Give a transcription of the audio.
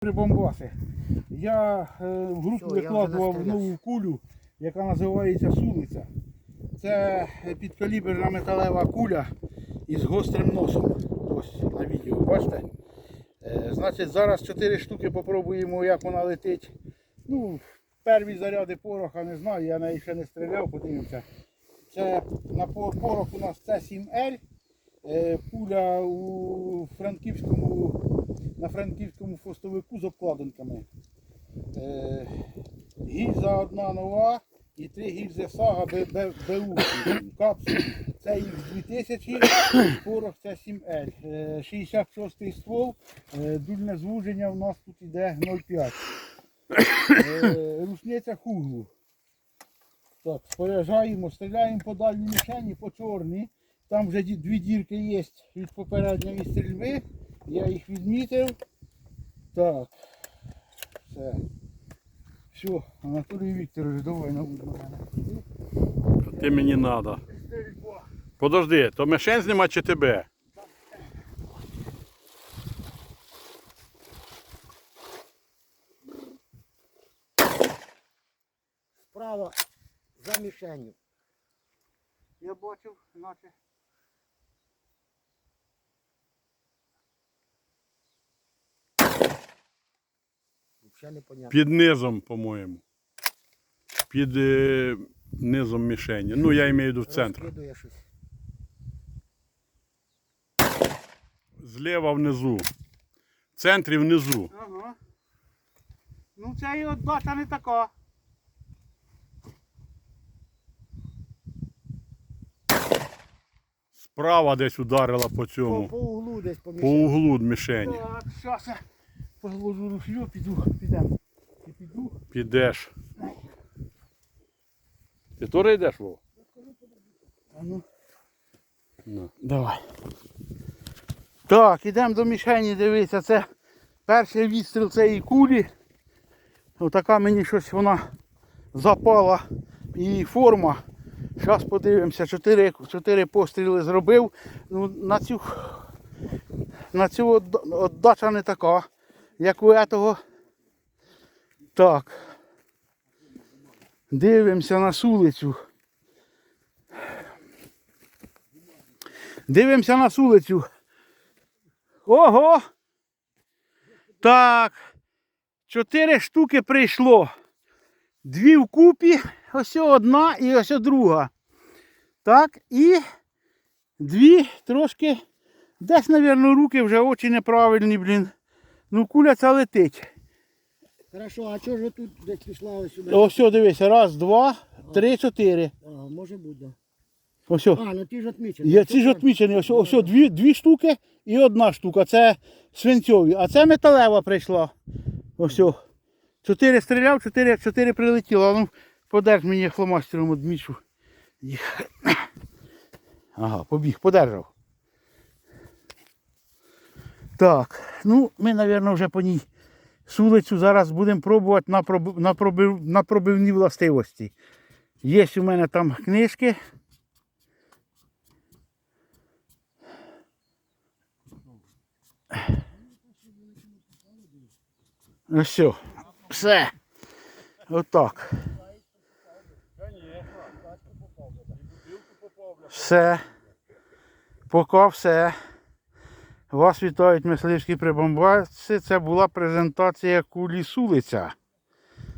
Прибомбаси. Я е, в групу я викладував нову кулю, яка називається Сулиця. Це підкаліберна металева куля із гострим носом. Ось на відео, бачите? Е, значить, зараз 4 штуки попробуємо, як вона летить. Ну, перві заряди пороха не знаю, я неї ще не стріляв, подивимося. Це на порох у нас це 7L. Е, Пуля у франківському, на франківському фостовику з обкладинками. Е, Гільза одна нова і три гільзи сага БУ капсул. Це X2000, порох це 7L. Е, 66 ствол, е, дульне звуження у нас тут іде 0,5. Е, Рушниця хуглу. Так, споряджаємо, стріляємо по дальній мішені, по чорній. Там вже дві дірки є від попередньої стрільби. Я їх відмітив. Так. Все. Все, Анатолій Вікторович, давай на мене. Ти мені треба. Подожди, то мишень знімати чи тебе? Справа за мішенью. Я бачив, наче. Взагалі непонятно. Під низом, по-моєму. Під е, низом мішені. Ну, я маю в виду в центр. Розкидує щось. Зліва внизу. В центрі внизу. Ага. Ну це і отдача не така. Справа десь ударила по По, цьому. по углу десь по По углу мішені. Так, зараз я положу руфлю, піду, підемо. І піду. Підеш. Ти теж йдеш, Вов? А ну. Ну. Давай. Так, ідемо до мішені дивитися. Це перший відстріл цієї кулі. Отака мені щось вона запала. Її форма. Зараз подивимося. Чотири, чотири постріли зробив. Ну, на цю, на цю отдача не така, як у этого. Так. Дивимося на сулицю. Дивимося на вулицю. Ого! Так. Чотири штуки прийшло. Дві вкупі, ось одна і ось друга. Так, і дві трошки. Десь, мабуть, руки вже очі неправильні, блін. Ну, куля ця летить. Хорошо, а чого ж тут десь пішла ось сюди? Ось, дивися, раз, два, три, чотири. Ага, може бути, да. Ось. А, ну ті ж відмічені. Є, ці ж відмічені, ось, ось дві, дві штуки і одна штука. Це свинцьові. А це металева прийшла. Ось. Чотири стріляв, чотири, чотири прилетіло. А Ну, подерж мені фломастером одмічу. Їх. Ага, побіг, подержав. Так, ну ми, мабуть, вже по ній сулицю зараз будемо пробувати на, проб... на, пробив... на пробивні властивості. Є у мене там книжки. Ну все. Все. Отак. Все. Поки все. Вас вітають мисливські прибамбасці. Це була презентація кулі Сулиця.